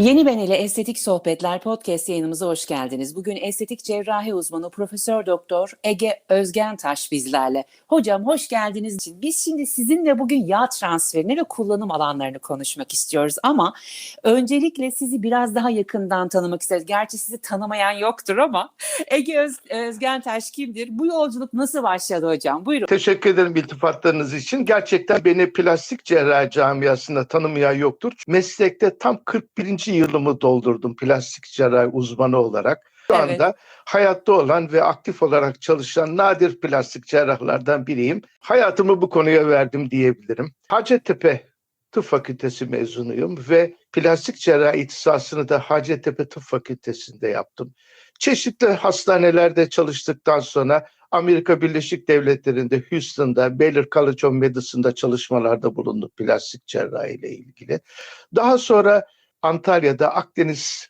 Yeni Ben ile Estetik Sohbetler podcast yayınımıza hoş geldiniz. Bugün estetik cerrahi uzmanı Profesör Doktor Ege Özgentaş bizlerle. Hocam hoş geldiniz. Biz şimdi sizinle bugün yağ transferini ve kullanım alanlarını konuşmak istiyoruz ama öncelikle sizi biraz daha yakından tanımak isteriz. Gerçi sizi tanımayan yoktur ama Ege Öz, Özgentaş kimdir? Bu yolculuk nasıl başladı hocam? Buyurun. Teşekkür ederim iltifatlarınız için. Gerçekten beni plastik cerrahi camiasında tanımayan yoktur. Meslekte tam 41. yılımı doldurdum plastik cerrahi uzmanı olarak. Şu Evet. anda hayatta olan ve aktif olarak çalışan nadir plastik cerrahlardan biriyim. Hayatımı bu konuya verdim diyebilirim. Hacettepe Tıp Fakültesi mezunuyum ve plastik cerrahi ihtisasını da Hacettepe Tıp Fakültesi'nde yaptım. Çeşitli hastanelerde çalıştıktan sonra Amerika Birleşik Devletleri'nde Houston'da Baylor College of Medicine'da çalışmalarda bulundum plastik cerrahi ile ilgili. Daha sonra Antalya'da Akdeniz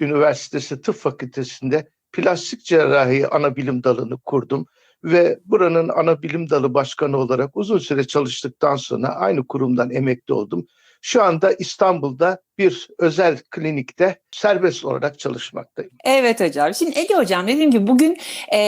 Üniversitesi Tıp Fakültesi'nde plastik cerrahi ana bilim dalını kurdum ve buranın ana bilim dalı başkanı olarak uzun süre çalıştıktan sonra aynı kurumdan emekli oldum. Şu anda İstanbul'da bir özel klinikte serbest olarak çalışmaktayım. Evet hocam. Şimdi Ege hocam dediğim gibi bugün e,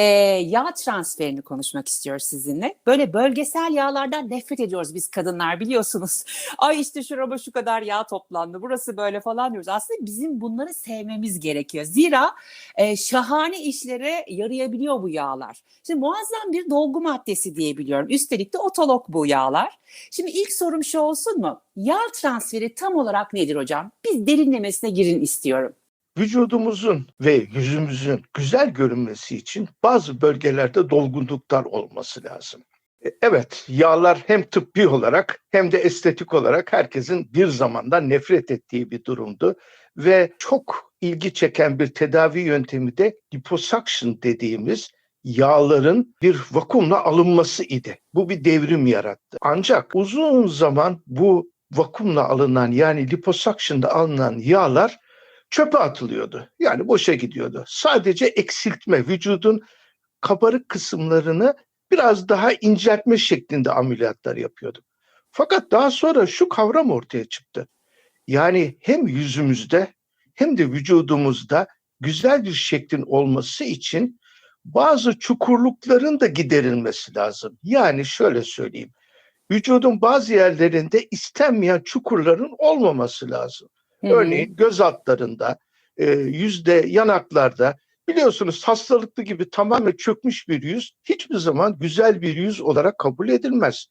yağ transferini konuşmak istiyoruz sizinle. Böyle bölgesel yağlardan nefret ediyoruz biz kadınlar biliyorsunuz. Ay işte şurama şu kadar yağ toplandı burası böyle falan diyoruz. Aslında bizim bunları sevmemiz gerekiyor. Zira e, şahane işlere yarayabiliyor bu yağlar. Şimdi muazzam bir dolgu maddesi diyebiliyorum. Üstelik de otolog bu yağlar. Şimdi ilk sorum şu olsun mu? Yağ transferi tam olarak nedir hocam? Biz derinlemesine girin istiyorum. Vücudumuzun ve yüzümüzün güzel görünmesi için bazı bölgelerde dolgunluklar olması lazım. E, Evet, yağlar hem tıbbi olarak hem de estetik olarak herkesin bir zamandan nefret ettiği bir durumdu ve çok ilgi çeken bir tedavi yöntemi de liposuction dediğimiz yağların bir vakumla alınması idi. Bu bir devrim yarattı. Ancak uzun zaman bu vakumla alınan yani liposuction'da alınan yağlar çöpe atılıyordu. Yani boşa gidiyordu. Sadece eksiltme, vücudun kabarık kısımlarını biraz daha inceltme şeklinde ameliyatlar yapıyorduk. Fakat daha sonra şu kavram ortaya çıktı. Yani hem yüzümüzde hem de vücudumuzda güzel bir şeklin olması için bazı çukurlukların da giderilmesi lazım. Yani şöyle söyleyeyim. Vücudun bazı yerlerinde istenmeyen çukurların olmaması lazım. Hı hı. Örneğin göz altlarında, e, yüzde, yanaklarda biliyorsunuz hastalıklı gibi tamamen çökmüş bir yüz hiçbir zaman güzel bir yüz olarak kabul edilmez.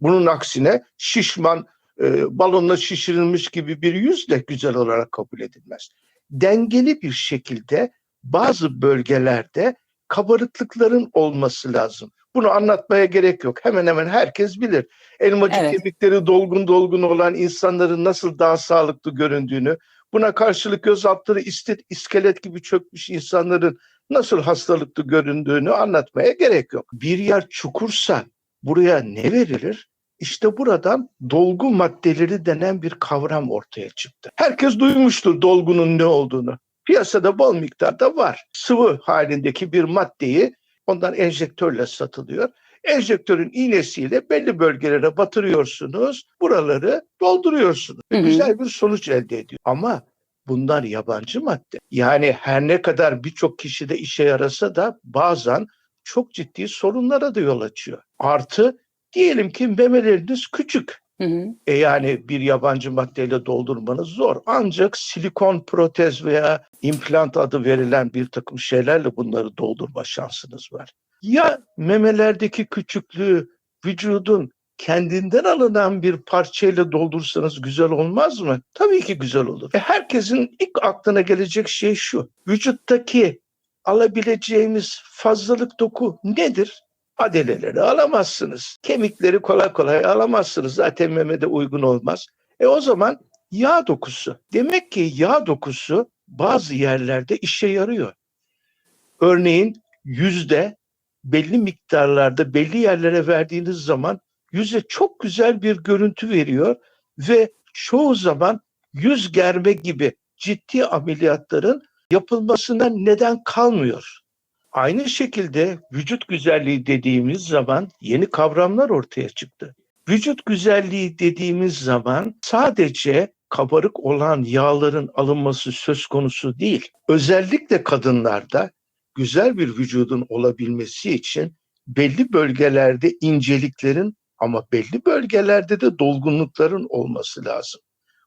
Bunun aksine şişman, e, balonla şişirilmiş gibi bir yüz de güzel olarak kabul edilmez. Dengeli bir şekilde bazı bölgelerde kabarıklıkların olması lazım. Bunu anlatmaya gerek yok. Hemen hemen herkes bilir. Elmacık Evet. kemikleri dolgun dolgun olan insanların nasıl daha sağlıklı göründüğünü, buna karşılık göz altları istet, iskelet gibi çökmüş insanların nasıl hastalıklı göründüğünü anlatmaya gerek yok. Bir yer çukursa buraya ne verilir? İşte buradan dolgu maddeleri denen bir kavram ortaya çıktı. Herkes duymuştur dolgunun ne olduğunu. Piyasada bol miktarda var. Sıvı halindeki bir maddeyi ondan enjektörle satılıyor. Enjektörün iğnesiyle belli bölgelere batırıyorsunuz. Buraları dolduruyorsunuz. Hı hı. Güzel bir sonuç elde ediyor. Ama bunlar yabancı madde. Yani her ne kadar birçok kişide işe yarasa da bazen çok ciddi sorunlara da yol açıyor. Artı diyelim ki memeleriniz küçük. Hı hı. E yani bir yabancı maddeyle doldurmanız zor. Ancak silikon protez veya implant adı verilen bir takım şeylerle bunları doldurma şansınız var. Ya memelerdeki küçüklüğü vücudun kendinden alınan bir parçayla doldursanız güzel olmaz mı? Tabii ki güzel olur. E herkesin ilk aklına gelecek şey şu. Vücuttaki alabileceğimiz fazlalık doku nedir? Adeleleri alamazsınız. Kemikleri kolay kolay alamazsınız. Zaten memede uygun olmaz. E o zaman yağ dokusu. Demek ki yağ dokusu bazı yerlerde işe yarıyor. Örneğin yüzde belli miktarlarda belli yerlere verdiğiniz zaman yüze çok güzel bir görüntü veriyor ve çoğu zaman yüz germe gibi ciddi ameliyatların yapılmasına neden kalmıyor. Aynı şekilde vücut güzelliği dediğimiz zaman yeni kavramlar ortaya çıktı. Vücut güzelliği dediğimiz zaman sadece kabarık olan yağların alınması söz konusu değil. Özellikle kadınlarda güzel bir vücudun olabilmesi için belli bölgelerde inceliklerin ama belli bölgelerde de dolgunlukların olması lazım.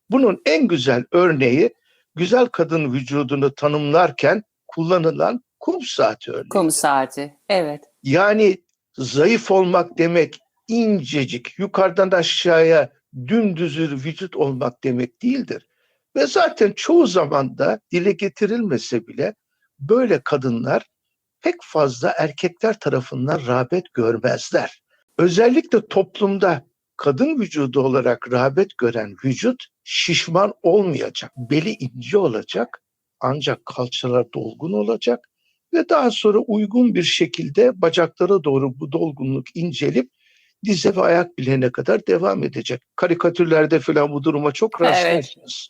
Bunun en güzel örneği güzel kadın vücudunu tanımlarken kullanılan kum saati örneği. Kum saati. Evet. Yani zayıf olmak demek incecik, yukarıdan aşağıya dümdüzür vücut olmak demek değildir. Ve zaten çoğu zaman da dile getirilmese bile böyle kadınlar pek fazla erkekler tarafından rağbet görmezler. Özellikle toplumda kadın vücudu olarak rağbet gören vücut şişman olmayacak, beli ince olacak ancak kalçalar dolgun olacak ve daha sonra uygun bir şekilde bacaklara doğru bu dolgunluk incelip dize ve ayak bileğine kadar devam edecek. Karikatürlerde falan bu duruma çok rastlarsınız.